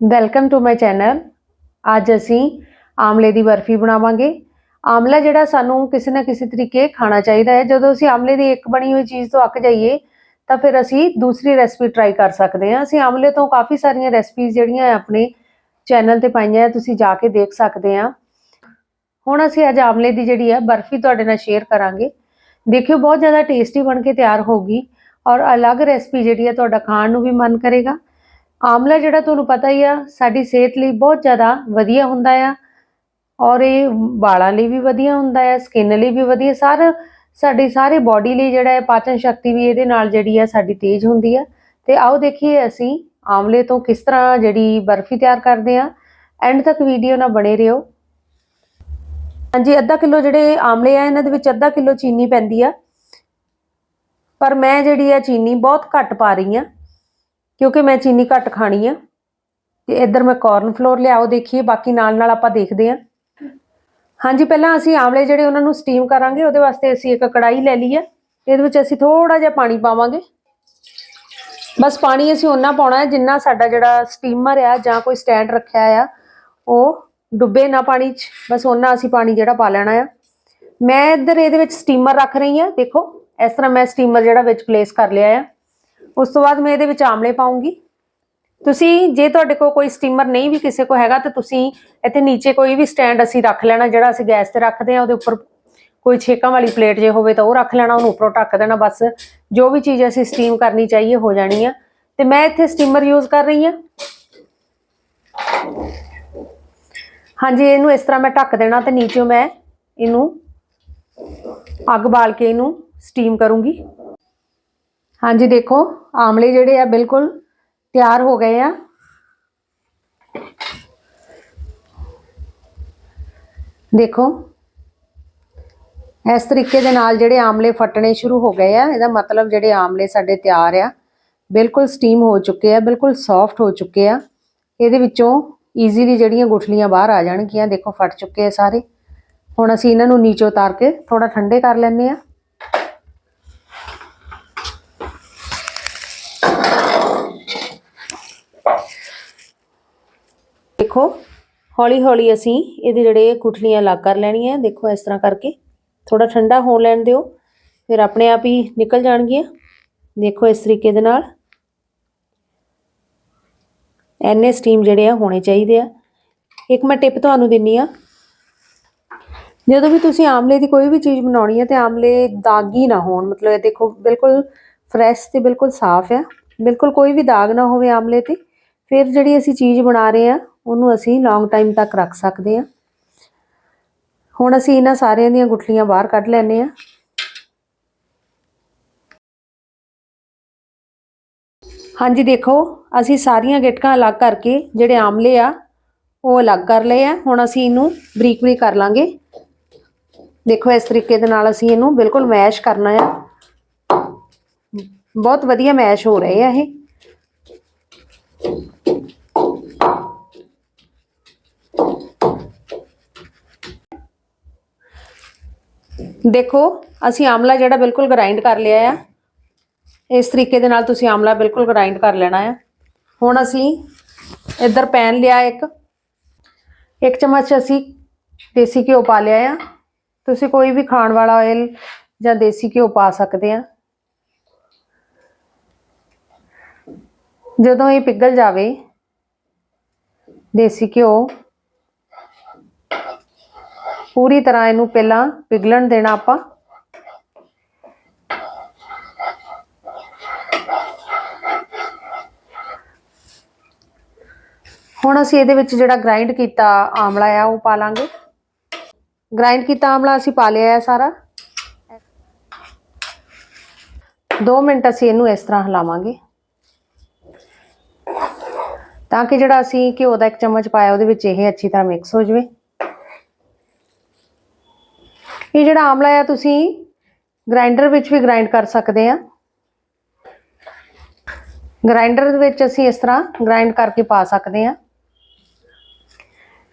Welcome to my channel ਅੱਜ ਅਸੀਂ ਆਮਲੇ ਦੀ ਬਰਫੀ ਬਣਾਵਾਂਗੇ। ਆਮਲਾ ਜਿਹੜਾ ਸਾਨੂੰ ਕਿਸੇ ਨਾ ਕਿਸੇ ਤਰੀਕੇ ਖਾਣਾ ਚਾਹੀਦਾ ਹੈ। ਜਦੋਂ ਅਸੀਂ ਆਮਲੇ ਦੀ ਇੱਕ ਬਣੀ ਹੋਈ ਚੀਜ਼ ਤੋਂ ਅੱਕ ਜਾਈਏ, ਤਾਂ ਫਿਰ ਅਸੀਂ ਦੂਸਰੀ ਰੈਸਪੀ ਟਰਾਈ ਕਰ ਸਕਦੇ ਹਾਂ। ਅਸੀਂ ਆਮਲੇ ਤੋਂ ਕਾਫੀ ਸਾਰੀਆਂ ਰੈਸਪੀਜ਼ ਜਿਹੜੀਆਂ ਆਪਣੇ ਚੈਨਲ ਤੇ ਪਾਈਆਂ ਤੁਸੀਂ ਜਾ ਕੇ ਦੇਖ ਸਕਦੇ ਹਾਂ। ਹੁਣ ਅਸੀਂ ਅੱਜ ਆਮਲੇ ਦੀ ਜਿਹੜੀ ਹੈ ਬਰਫੀ ਤੁਹਾਡੇ ਨਾਲ ਸ਼ੇਅਰ ਕਰਾਂਗੇ। ਦੇਖਿਓ, ਬਹੁਤ ਜ਼ਿਆਦਾ ਟੇਸਟੀ ਬਣ ਕੇ ਤਿਆਰ ਹੋਗੀ ਔਰ ਅਲੱਗ ਰੈਸਪੀ ਜਿਹੜੀ ਹੈ ਤੁਹਾਡਾ ਖਾਣ ਨੂੰ ਵੀ ਮਨ ਕਰੇਗਾ। ਆਮਲਾ ਜਿਹੜਾ ਤੁਹਾਨੂੰ ਪਤਾ ਹੀ ਆ, ਸਾਡੀ ਸਿਹਤ ਲਈ ਬਹੁਤ ਜ਼ਿਆਦਾ ਵਧੀਆ ਹੁੰਦਾ ਆ ਔਰ ਇਹ ਵਾਲਾਂ ਲਈ ਵੀ ਵਧੀਆ ਹੁੰਦਾ ਆ, ਸਕਿਨ ਲਈ ਵੀ ਵਧੀਆ, ਸਾਰਾ ਸਾਡੀ ਸਾਰੇ ਬਾਡੀ ਲਈ ਜਿਹੜਾ ਹੈ ਪਾਚਨ ਸ਼ਕਤੀ ਵੀ ਇਹਦੇ ਨਾਲ ਜਿਹੜੀ ਆ ਸਾਡੀ ਤੇਜ਼ ਹੁੰਦੀ ਆ। ਤੇ ਆਓ ਦੇਖੀਏ ਅਸੀਂ ਆਮਲੇ ਤੋਂ ਕਿਸ ਤਰ੍ਹਾਂ ਜਿਹੜੀ ਬਰਫੀ ਤਿਆਰ ਕਰਦੇ ਆ। ਐਂਡ ਤੱਕ ਵੀਡੀਓ ਨਾਲ ਬਣੇ ਰਹੋ। ਹਾਂਜੀ, ਅੱਧਾ ਕਿਲੋ ਜਿਹੜੇ ਆਮਲੇ ਆ, ਇਹਨਾਂ ਦੇ ਵਿੱਚ ਅੱਧਾ ਕਿਲੋ ਚੀਨੀ ਪੈਂਦੀ ਆ। ਪਰ ਮੈਂ ਜਿਹੜੀ ਆ ਚੀਨੀ ਬਹੁਤ ਘੱਟ ਪਾ ਰਹੀ ਆ। ਕਿਉਂਕਿ ਮੈਂ ਚੀਨੀ ਘੱਟ ਖਾਣੀ ਆ। ਤੇ ਇੱਧਰ ਮੈਂ ਕਾਰਨ ਫਲੋਰ ਲਿਆਓ, ਦੇਖੀਏ, ਬਾਕੀ ਨਾਲ ਨਾਲ ਆਪਾਂ ਦੇਖਦੇ ਆ। ਹਾਂਜੀ, ਪਹਿਲਾਂ ਅਸੀਂ ਆਮਲੇ ਜਿਹੜੇ ਉਹਨਾਂ ਨੂੰ ਸਟੀਮ ਕਰਾਂਗੇ, ਉਹਦੇ ਵਾਸਤੇ ਅਸੀਂ ਇੱਕ ਕੜਾਈ ਲੈ ਲਈ ਆ। ਇਹਦੇ ਵਿੱਚ ਅਸੀਂ ਥੋੜਾ ਜਿਹਾ ਪਾਣੀ ਪਾਵਾਂਗੇ। ਬਸ ਪਾਣੀ ਅਸੀਂ ਓਨਾ ਪਾਉਣਾ ਹੈ ਜਿੰਨਾ ਸਾਡਾ ਜਿਹੜਾ ਸਟੀਮਰ ਆ ਜਾਂ ਕੋਈ ਸਟੈਂਡ ਰੱਖਿਆ ਆ, ਉਹ ਡੁੱਬੇ ਨਾ ਪਾਣੀ 'ਚ। ਬਸ ਓਨਾ ਅਸੀਂ ਪਾਣੀ ਜਿਹੜਾ ਪਾ ਲੈਣਾ ਆ। ਮੈਂ ਇੱਧਰ ਇਹਦੇ ਵਿੱਚ ਸਟੀਮਰ ਰੱਖ ਰਹੀ ਆ। ਦੇਖੋ, ਇਸ ਤਰ੍ਹਾਂ ਮੈਂ ਸਟੀਮਰ ਜਿਹੜਾ ਵਿੱਚ ਪਲੇਸ ਕਰ ਲਿਆ ਆ। ਉਸ ਤੋਂ ਬਾਅਦ ਮੈਂ ਇਹਦੇ ਵਿੱਚ ਆਮਲੇ ਪਾਉਂਗੀ। ਤੁਸੀਂ ਜੇ ਤੁਹਾਡੇ ਕੋਲ ਕੋਈ ਸਟੀਮਰ ਨਹੀਂ ਵੀ ਕਿਸੇ ਕੋ ਹੈਗਾ, ਤਾਂ ਤੁਸੀਂ ਇੱਥੇ ਨੀਚੇ ਕੋਈ ਵੀ ਸਟੈਂਡ ਅਸੀਂ ਰੱਖ ਲੈਣਾ, ਜਿਹੜਾ ਅਸੀਂ ਗੈਸ ਤੇ ਰੱਖਦੇ ਆ ਉਹਦੇ ਉੱਪਰ ਕੋਈ ਛੇਕਾਂ ਵਾਲੀ ਪਲੇਟ ਜੇ ਹੋਵੇ ਤਾਂ ਉਹ ਰੱਖ ਲੈਣਾ, ਉਹਨੂੰ ਉੱਪਰੋਂ ਢੱਕ ਦੇਣਾ, ਬਸ। ਜੋ ਵੀ ਚੀਜ਼ ਅਸੀਂ ਸਟੀਮ ਕਰਨੀ ਚਾਹੀਏ, ਹੋ ਜਾਣੀ ਆ। ਤੇ ਮੈਂ ਇੱਥੇ ਸਟੀਮਰ ਯੂਜ਼ ਕਰ ਰਹੀ ਆ ਹਾਂਜੀ, ਇਹਨੂੰ ਇਸ ਤਰ੍ਹਾਂ ਮੈਂ ਢੱਕ ਦੇਣਾ ਤੇ ਨੀਚੋਂ ਮੈਂ ਇਹਨੂੰ ਅੱਗ ਬਾਲ ਕੇ ਇਹਨੂੰ ਸਟੀਮ ਕਰੂੰਗੀ। ਹਾਂਜੀ, ਦੇਖੋ, ਆਮਲੇ ਜਿਹੜੇ ਆ ਬਿਲਕੁਲ ਤਿਆਰ ਹੋ ਗਏ ਆ। ਦੇਖੋ, ਇਸ ਤਰੀਕੇ ਦੇ ਨਾਲ ਜਿਹੜੇ ਆਮਲੇ ਫਟਣੇ ਸ਼ੁਰੂ ਹੋ ਗਏ ਆ, ਇਹਦਾ ਮਤਲਬ ਜਿਹੜੇ ਆਮਲੇ ਸਾਡੇ ਤਿਆਰ ਆ, ਬਿਲਕੁਲ ਸਟੀਮ ਹੋ ਚੁੱਕੇ ਆ, ਬਿਲਕੁਲ ਸੌਫਟ ਹੋ ਚੁੱਕੇ ਆ। ਇਹਦੇ ਵਿੱਚੋਂ ਈਜ਼ੀਲੀ ਜਿਹੜੀਆਂ ਗੁਠਲੀਆਂ ਬਾਹਰ ਆ ਜਾਣਗੀਆਂ, ਦੇਖੋ, ਫਟ ਚੁੱਕੇ ਆ ਸਾਰੇ। ਹੁਣ ਅਸੀਂ ਇਹਨਾਂ ਨੂੰ ਨੀਚੇ ਉਤਾਰ ਕੇ ਥੋੜਾ ਠੰਡੇ ਕਰ ਲੈਂਦੇ ਆ। ਦੇਖੋ ਹੌਲੀ ਹੌਲੀ ਅਸੀਂ ਇਹਦੇ ਜਿਹੜੇ ਗੁਠਲੀਆਂ ਲੱਗ ਕਰ ਲੈਣੀਆਂ। ਦੇਖੋ ਇਸ ਤਰ੍ਹਾਂ ਕਰਕੇ ਥੋੜਾ ਠੰਡਾ ਹੋਣ ਲੈਣ ਦਿਓ। ਫਿਰ ਆਪਣੇ ਆਪ ਹੀ ਨਿਕਲ ਜਾਣਗੀਆਂ। ਦੇਖੋ ਇਸ ਤਰੀਕੇ ਦੇ ਨਾਲ। ਐਨੇ ਸਟੀਮ ਜਿਹੜੇ ਆ ਹੋਣੇ ਚਾਹੀਦੇ ਆ। ਇੱਕ ਮੈਂ ਟਿਪ ਤੁਹਾਨੂੰ ਦਿੰਨੀ ਆ। ਜਦੋਂ ਵੀ ਤੁਸੀਂ ਆਮਲੇ ਦੀ ਕੋਈ ਵੀ ਚੀਜ਼ ਬਣਾਉਣੀ ਹੈ ਤੇ ਆਮਲੇ ਦਾਗੀ ਨਾ ਹੋਣ। ਮਤਲਬ ਇਹ ਦੇਖੋ ਬਿਲਕੁਲ ਫਰੈਸ਼ ਤੇ ਬਿਲਕੁਲ ਸਾਫ਼ ਆ। ਬਿਲਕੁਲ ਕੋਈ ਵੀ ਦਾਗ ਨਾ ਹੋਵੇ ਆਮਲੇ ਤੇ। ਫਿਰ ਜਿਹੜੀ ਅਸੀਂ ਚੀਜ਼ ਬਣਾ ਰਹੇ ਆ ਉਹਨੂੰ ਅਸੀਂ ਲੌਂਗ ਟਾਈਮ ਤੱਕ ਰੱਖ ਸਕਦੇ ਹਾਂ। ਹੁਣ ਅਸੀਂ ਇਹਨਾਂ ਸਾਰਿਆਂ ਦੀਆਂ ਗੁਠਲੀਆਂ ਬਾਹਰ ਕੱਢ ਲੈਨੇ ਆ ਹਾਂਜੀ, ਦੇਖੋ, ਅਸੀਂ ਸਾਰੀਆਂ ਗਿਟਕਾਂ ਅਲੱਗ ਕਰਕੇ ਜਿਹੜੇ ਆਮਲੇ ਆ, ਉਹ ਅਲੱਗ ਕਰ ਲਏ ਆ। ਹੁਣ ਅਸੀਂ ਇਹਨੂੰ ਬਰੀਕ ਬਰੀਕ ਕਰ ਲਾਂਗੇ। ਦੇਖੋ, ਇਸ ਤਰੀਕੇ ਦੇ ਨਾਲ ਅਸੀਂ ਇਹਨੂੰ ਬਿਲਕੁਲ ਮੈਸ਼ ਕਰਨਾ ਆ। ਬਹੁਤ ਵਧੀਆ ਮੈਸ਼ ਹੋ ਰਹੇ ਆ ਇਹ। ਦੇਖੋ, ਅਸੀਂ ਆਮਲਾ ਜਿਹੜਾ ਬਿਲਕੁਲ ਗ੍ਰਾਈਂਡ ਕਰ ਲਿਆ ਆ। ਇਸ ਤਰੀਕੇ ਦੇ ਨਾਲ ਤੁਸੀਂ ਆਮਲਾ ਬਿਲਕੁਲ ਗ੍ਰਾਈਂਡ ਕਰ ਲੈਣਾ ਆ। ਹੁਣ ਅਸੀਂ ਇੱਧਰ ਪੈਨ ਲਿਆ ਇੱਕ। ਇੱਕ ਚਮਚ ਅਸੀਂ ਦੇਸੀ ਘਿਓ ਪਾ ਲਿਆ ਆ। ਤੁਸੀਂ ਕੋਈ ਵੀ ਖਾਣ ਵਾਲਾ ਆਇਲ ਜਾਂ ਦੇਸੀ ਘਿਓ ਪਾ ਸਕਦੇ ਆ। ਜਦੋਂ ਇਹ ਪਿਘਲ ਜਾਵੇ, ਦੇਸੀ ਘਿਓ ਪੂਰੀ ਤਰ੍ਹਾਂ ਇਹਨੂੰ ਪਹਿਲਾਂ ਪਿਘਲਣ ਦੇਣਾ ਆਪਾਂ। ਹੁਣ ਅਸੀਂ ਇਹਦੇ ਵਿੱਚ ਜਿਹੜਾ ਗ੍ਰਾਈਂਡ ਕੀਤਾ ਆਮਲਾ ਆ, ਉਹ ਪਾ ਲਾਂਗੇ। ਗ੍ਰਾਈਂਡ ਕੀਤਾ ਆਮਲਾ ਅਸੀਂ ਪਾ ਲਿਆ ਹੈ ਸਾਰਾ। 2 ਮਿੰਟ ਅਸੀਂ ਇਹਨੂੰ ਇਸ ਤਰ੍ਹਾਂ ਹਿਲਾਵਾਂਗੇ। ਤਾਂ ਕਿ ਜਿਹੜਾ ਅਸੀਂ ਘਿਓ ਦਾ ਇੱਕ ਚਮਚ ਪਾਇਆ, ਉਹਦੇ ਵਿੱਚ ਇਹ ਅੱਛੀ ਤਰ੍ਹਾਂ ਮਿਕਸ ਹੋ ਜਾਵੇ ਇਹ ਜਿਹੜਾ ਆਮਲਾ ਆ ਤੁਸੀਂ ਗ੍ਰਾਈਂਡਰ ਵਿੱਚ ਵੀ ਗ੍ਰਾਈਂਡ ਕਰ ਸਕਦੇ ਆ। ਗ੍ਰਾਈਂਡਰ ਦੇ ਵਿੱਚ ਅਸੀਂ ਇਸ ਤਰ੍ਹਾਂ ਗ੍ਰਾਈਂਡ ਕਰਕੇ ਪਾ ਸਕਦੇ ਆ।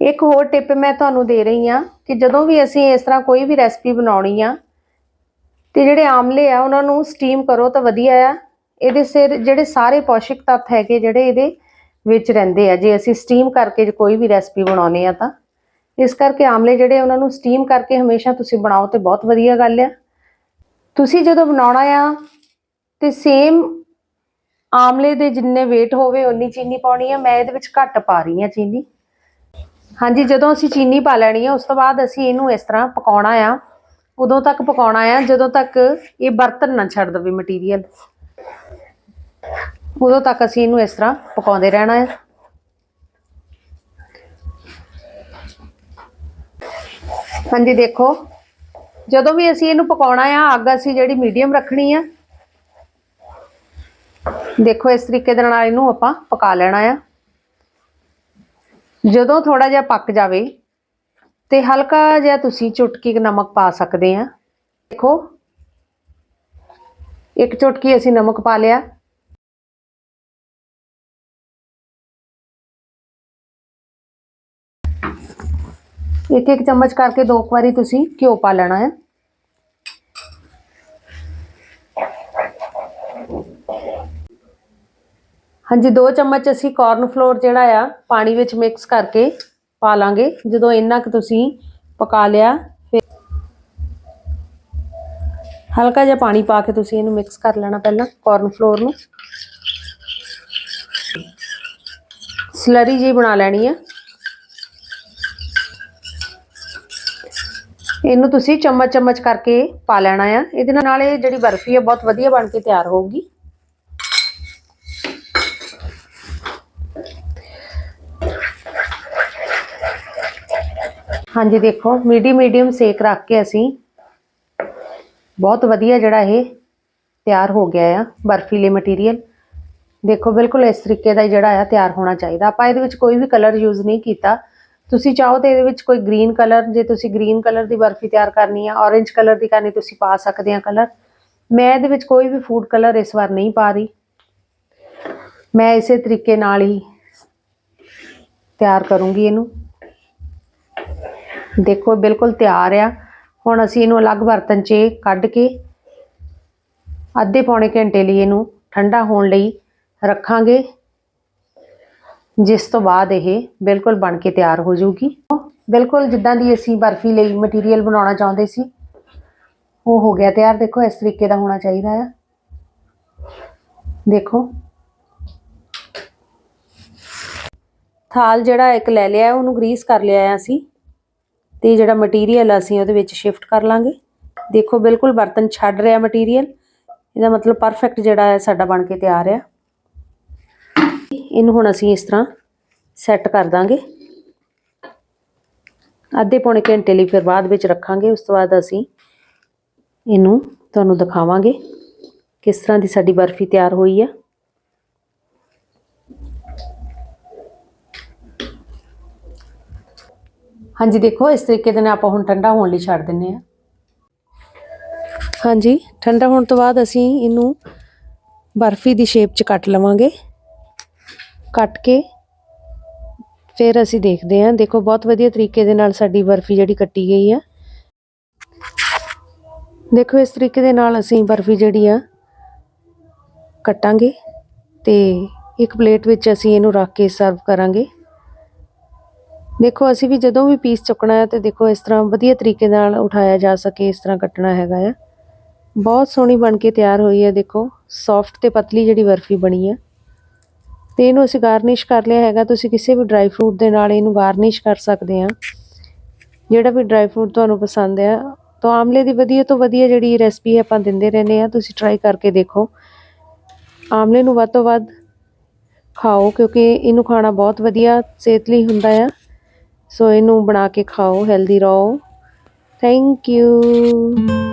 ਇੱਕ ਹੋਰ ਟਿਪ ਮੈਂ ਤੁਹਾਨੂੰ ਦੇ ਰਹੀ ਆ ਕਿ ਜਦੋਂ ਵੀ ਅਸੀਂ ਇਸ ਤਰ੍ਹਾਂ ਕੋਈ ਵੀ ਰੈਸਪੀ ਬਣਾਉਣੀ ਆ, ਤੇ ਜਿਹੜੇ ਆਮਲੇ ਆ, ਉਹਨਾਂ ਨੂੰ ਸਟੀਮ ਕਰੋ ਤਾਂ ਵਧੀਆ ਆ। ਇਹਦੇ ਸਿਰ ਜਿਹੜੇ ਸਾਰੇ ਪੌਸ਼ਿਕ ਤੱਤ ਹੈਗੇ, ਜਿਹੜੇ ਇਹਦੇ ਵਿੱਚ ਰਹਿੰਦੇ ਆ। ਜੇ ਅਸੀਂ ਸਟੀਮ ਕਰਕੇ ਕੋਈ ਵੀ ਰੈਸਪੀ ਬਣਾਉਨੇ ਆ ਤਾਂ। ਇਸ ਕਰਕੇ ਆਮਲੇ ਜਿਹੜੇ ਉਹਨਾਂ ਨੂੰ ਸਟੀਮ ਕਰਕੇ ਹਮੇਸ਼ਾ ਤੁਸੀਂ ਬਣਾਓ ਤੇ ਬਹੁਤ ਵਧੀਆ ਗੱਲ ਆ। ਤੁਸੀਂ ਜਦੋਂ ਬਣਾਉਣਾ ਆ, ਤੇ ਸੇਮ ਆਮਲੇ ਦੇ ਜਿੰਨੇ weight ਹੋਵੇ ਉਨੀ ਚੀਨੀ ਪਾਉਣੀ ਆ। ਮੈਂ ਇਹਦੇ ਵਿੱਚ ਘੱਟ ਪਾ ਰਹੀ ਆ ਚੀਨੀ। ਹਾਂਜੀ, ਜਦੋਂ ਅਸੀਂ ਚੀਨੀ ਪਾ ਲੈਣੀ ਆ, ਉਸ ਤੋਂ ਬਾਅਦ ਅਸੀਂ ਇਹਨੂੰ ਇਸ ਤਰ੍ਹਾਂ ਪਕਾਉਣਾ ਆ। ਉਦੋਂ ਤੱਕ ਪਕਾਉਣਾ ਆ, ਜਦੋਂ ਤੱਕ ਇਹ ਬਰਤਨ ਨਾ ਛੱਡ ਦਵੇ ਮਟੀਰੀਅਲ ਉਦੋਂ ਤੱਕ ਅਸੀਂ ਇਹਨੂੰ ਇਸ ਤਰ੍ਹਾਂ ਪਕਾਉਂਦੇ ਰਹਿਣਾ ਹੈ ਹਾਂਜੀ, ਦੇਖੋ। ਜਦੋਂ ਵੀ ਅਸੀਂ ਇਹਨੂੰ ਪਕਾਉਣਾ ਆ, ਅੱਗ ਅਸੀਂ ਜਿਹੜੀ ਮੀਡੀਅਮ ਰੱਖਣੀ ਆ, ਦੇਖੋ ਇਸ ਤਰੀਕੇ ਦੇ ਨਾਲ ਇਹਨੂੰ ਆਪਾਂ ਪਕਾ ਲੈਣਾ ਆ। ਜਦੋਂ ਥੋੜਾ ਜਿਹਾ ਪੱਕ ਜਾਵੇ ਤੇ ਹਲਕਾ ਜਿਹਾ ਤੁਸੀਂ ਚੁਟਕੀ ਕੁ ਨਮਕ ਪਾ ਸਕਦੇ ਆ। ਦੇਖੋ, ਇੱਕ ਚੁਟਕੀ ਅਸੀਂ ਨਮਕ ਪਾ ਲਿਆ। ਇੱਕ ਇੱਕ ਚਮਚ ਕਰਕੇ ਦੋ ਕੁ ਵਾਰੀ ਤੁਸੀਂ ਘਿਓ ਪਾ ਲੈਣਾ ਹੈ। ਹਾਂਜੀ, ਦੋ ਚਮਚ ਅਸੀਂ ਕਾਰਨ ਫਲੋਰ ਜਿਹੜਾ ਆ, ਪਾਣੀ ਵਿੱਚ ਮਿਕਸ ਕਰਕੇ ਪਾ ਲਾਂਗੇ। ਜਦੋਂ ਇੰਨਾ ਕੁ ਤੁਸੀਂ ਪਕਾ ਲਿਆ, ਫਿਰ ਹਲਕਾ ਜਿਹਾ ਪਾਣੀ ਪਾ ਕੇ ਤੁਸੀਂ ਇਹਨੂੰ ਮਿਕਸ ਕਰ ਲੈਣਾ ਪਹਿਲਾਂ ਕਾਰਨ ਫਲੋਰ ਨੂੰ। ਸਲਰੀ ਜੀ ਬਣਾ ਲੈਣੀ ਆ। ਇਹਨੂੰ ਤੁਸੀਂ ਚਮਚ ਚਮਚ ਕਰਕੇ ਪਾ ਲੈਣਾ ਆ। ਇਹਦੇ ਨਾਲ ਇਹ ਜਿਹੜੀ ਬਰਫੀ ਆ, ਬਹੁਤ ਵਧੀਆ ਬਣ ਕੇ ਤਿਆਰ ਹੋਊਗੀ। ਹਾਂਜੀ, ਦੇਖੋ ਮੀਡੀਅਮ ਮੀਡੀਅਮ ਸੇਕ ਰੱਖ ਕੇ ਅਸੀਂ ਬਹੁਤ ਵਧੀਆ ਜਿਹੜਾ ਇਹ ਤਿਆਰ ਹੋ ਗਿਆ ਆ, ਬਰਫੀ ਲਈ ਮਟੀਰੀਅਲ ਦੇਖੋ, ਬਿਲਕੁਲ ਇਸ ਤਰੀਕੇ ਦਾ ਜਿਹੜਾ ਆ ਤਿਆਰ ਹੋਣਾ ਚਾਹੀਦਾ। ਆਪਾਂ ਇਹਦੇ ਵਿੱਚ ਕੋਈ ਵੀ ਕਲਰ ਯੂਜ਼ ਨਹੀਂ ਕੀਤਾ। ਤੁਸੀਂ ਚਾਹੋ ਤੇ ਇਹਦੇ ਵਿੱਚ ਕੋਈ ਗ੍ਰੀਨ ਕਲਰ ਜੇ ਤੁਸੀਂ ਗ੍ਰੀਨ ਕਲਰ ਦੀ ਬਰਫੀ ਤਿਆਰ ਕਰਨੀ ਆ ਔਰੇਂਜ ਕਲਰ ਦੀ ਕਰਨੀ, ਤੁਸੀਂ ਪਾ ਸਕਦੇ ਆ ਕਲਰ ਮੈਂ ਇਹਦੇ ਵਿੱਚ ਕੋਈ ਵੀ ਫੂਡ ਕਲਰ ਇਸ ਵਾਰ ਨਹੀਂ ਪਾ ਰਹੀ। ਮੈਂ ਇਸੇ ਤਰੀਕੇ ਨਾਲ ਹੀ ਤਿਆਰ ਕਰੂੰਗੀ ਇਹਨੂੰ। ਦੇਖੋ ਬਿਲਕੁਲ ਤਿਆਰ ਆ। ਹੁਣ ਅਸੀਂ ਇਹਨੂੰ ਅਲੱਗ ਬਰਤਨ 'ਚ ਕੱਢ ਕੇ ਅੱਧੇ ਪੌਣੇ ਘੰਟੇ ਲਈ ਇਹਨੂੰ ਠੰਡਾ ਹੋਣ ਲਈ ਰੱਖਾਂਗੇ। ਜਿਸ ਤੋਂ ਬਾਅਦ ਇਹ ਬਿਲਕੁਲ ਬਣ ਕੇ ਤਿਆਰ ਹੋ ਜਾਊਗੀ। ਬਿਲਕੁਲ ਜਿੱਦਾਂ ਦੀ ਅਸੀਂ ਬਰਫੀ ਲਈ ਮਟੀਰੀਅਲ ਬਣਾਉਣਾ ਚਾਹੁੰਦੇ ਸੀ, ਉਹ ਹੋ ਗਿਆ ਤਿਆਰ। ਦੇਖੋ, ਇਸ ਤਰੀਕੇ ਦਾ ਹੋਣਾ ਚਾਹੀਦਾ ਆ। ਦੇਖੋ। ਥਾਲ ਜਿਹੜਾ ਇੱਕ ਲੈ ਲਿਆ, ਉਹਨੂੰ ਗਰੀਸ ਕਰ ਲਿਆ ਆ ਅਸੀਂ ਤੇ ਜਿਹੜਾ ਮਟੀਰੀਅਲ ਅਸੀਂ ਉਹਦੇ ਵਿੱਚ ਸ਼ਿਫਟ ਕਰ ਲਾਂਗੇ। ਦੇਖੋ, ਬਿਲਕੁਲ ਬਰਤਨ ਛੱਡ ਰਿਹਾ ਮਟੀਰੀਅਲ ਇਹਦਾ ਮਤਲਬ ਪਰਫੈਕਟ ਜਿਹੜਾ ਹੈ ਸਾਡਾ ਬਣ ਕੇ ਤਿਆਰ ਆ। ਇਹਨੂੰ ਹੁਣ ਅਸੀਂ ਇਸ ਤਰ੍ਹਾਂ ਸੈੱਟ ਕਰ ਦਾਂਗੇ। ਅੱਧੇ ਪੌਣੇ ਘੰਟੇ ਲਈ ਫਿਰ ਬਾਅਦ ਵਿੱਚ ਰੱਖਾਂਗੇ। ਉਸ ਤੋਂ ਬਾਅਦ ਅਸੀਂ ਇਹਨੂੰ ਤੁਹਾਨੂੰ ਦਿਖਾਵਾਂਗੇ ਕਿਸ ਤਰ੍ਹਾਂ ਦੀ ਸਾਡੀ ਬਰਫੀ ਤਿਆਰ ਹੋਈ ਆ। ਹਾਂਜੀ, ਦੇਖੋ, ਇਸ ਤਰੀਕੇ ਦੇ ਨਾਲ ਆਪਾਂ ਹੁਣ ਠੰਡਾ ਹੋਣ ਲਈ ਛੱਡ ਦਿੰਨੇ ਆ। ਹਾਂਜੀ, ਠੰਡਾ ਹੋਣ ਤੋਂ ਬਾਅਦ ਅਸੀਂ ਇਹਨੂੰ ਬਰਫੀ ਦੀ ਸ਼ੇਪ 'ਚ ਕੱਟ ਲਵਾਂਗੇ। ਕੱਟ ਕੇ ਫਿਰ ਅਸੀਂ ਦੇਖਦੇ ਹਾਂ। ਦੇਖੋ, ਬਹੁਤ ਵਧੀਆ ਤਰੀਕੇ ਦੇ ਨਾਲ ਸਾਡੀ ਬਰਫੀ ਜਿਹੜੀ ਕੱਟੀ ਗਈ ਆ। ਦੇਖੋ, ਇਸ ਤਰੀਕੇ ਦੇ ਨਾਲ ਅਸੀਂ ਬਰਫੀ ਜਿਹੜੀ ਆ ਕੱਟਾਂਗੇ ਤੇ ਇੱਕ ਪਲੇਟ ਵਿੱਚ ਅਸੀਂ ਇਹਨੂੰ ਰੱਖ ਕੇ ਸਰਵ ਕਰਾਂਗੇ। ਦੇਖੋ, ਅਸੀਂ ਵੀ ਜਦੋਂ ਵੀ ਪੀਸ ਚੁੱਕਣਾ ਹੈ ਤੇ ਦੇਖੋ, ਇਸ ਤਰ੍ਹਾਂ ਵਧੀਆ ਤਰੀਕੇ ਨਾਲ ਉਠਾਇਆ ਜਾ ਸਕੇ, ਇਸ ਤਰ੍ਹਾਂ ਕੱਟਣਾ ਹੈਗਾ ਆ। ਬਹੁਤ ਸੋਹਣੀ ਬਣ ਕੇ ਤਿਆਰ ਹੋਈ ਹੈ। ਦੇਖੋ ਸੌਫਟ ਤੇ ਪਤਲੀ ਜਿਹੜੀ ਬਰਫੀ ਬਣੀ ਆ। ਤੇ ਇਹਨੂੰ ਅਸੀਂ ਗਾਰਨਿਸ਼ ਕਰ ਲਿਆ ਹੈਗਾ। ਤੁਸੀਂ ਕਿਸੇ ਵੀ ਡਰਾਈ ਫਰੂਟ ਦੇ ਨਾਲ ਇਹਨੂੰ ਗਾਰਨਿਸ਼ ਕਰ ਸਕਦੇ ਆ। ਜਿਹੜਾ ਵੀ ਡਰਾਈ ਫਰੂਟ ਤੁਹਾਨੂੰ ਪਸੰਦ ਆ, ਤਾਂ ਆਮਲੇ ਦੀ ਵਧੀਆ ਤੋਂ ਵਧੀਆ ਜਿਹੜੀ ਰੈਸਪੀ ਆਪਾਂ ਦਿੰਦੇ ਰਹਿੰਦੇ ਆ, ਤੁਸੀਂ ਟਰਾਈ ਕਰਕੇ ਦੇਖੋ। ਆਮਲੇ ਨੂੰ ਵੱਧ ਤੋਂ ਵੱਧ ਖਾਓ, ਕਿਉਂਕਿ ਇਹਨੂੰ ਖਾਣਾ ਬਹੁਤ ਵਧੀਆ ਸਿਹਤ ਲਈ ਹੁੰਦਾ ਆ। ਸੋ ਇਹਨੂੰ ਬਣਾ ਕੇ ਖਾਓ ਹੈਲਦੀ ਰਹੋ। Thank you